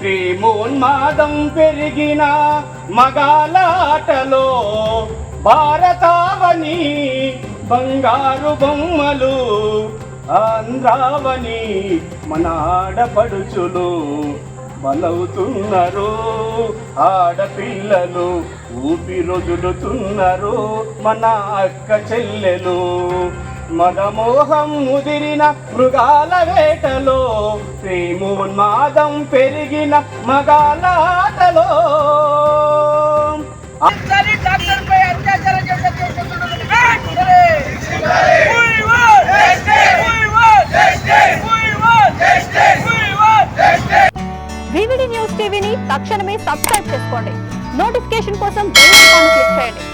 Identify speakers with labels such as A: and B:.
A: ప్రేమోన్మాదం పెరిగిన మగాలాటలో భారతావని బంగారు బొమ్మలు ఆంధ్రావని మన ఆడపడుచులు బలవుతున్నారు. ఆడపిల్లలు ఊపిరొదులుతున్నారు మన అక్క చెల్లెలు. మదమోహం ముదిరిన మృగాల వేటలో ప్రేమోన్మాదం పెరిగిన మగాలాటలో!
B: వివిడి న్యూస్ టీవీని తక్షణమే సబ్స్క్రైబ్ చేసుకోండి. నోటిఫికేషన్ కోసం బెల్ ఐకాన్ క్లిక్ చేయండి.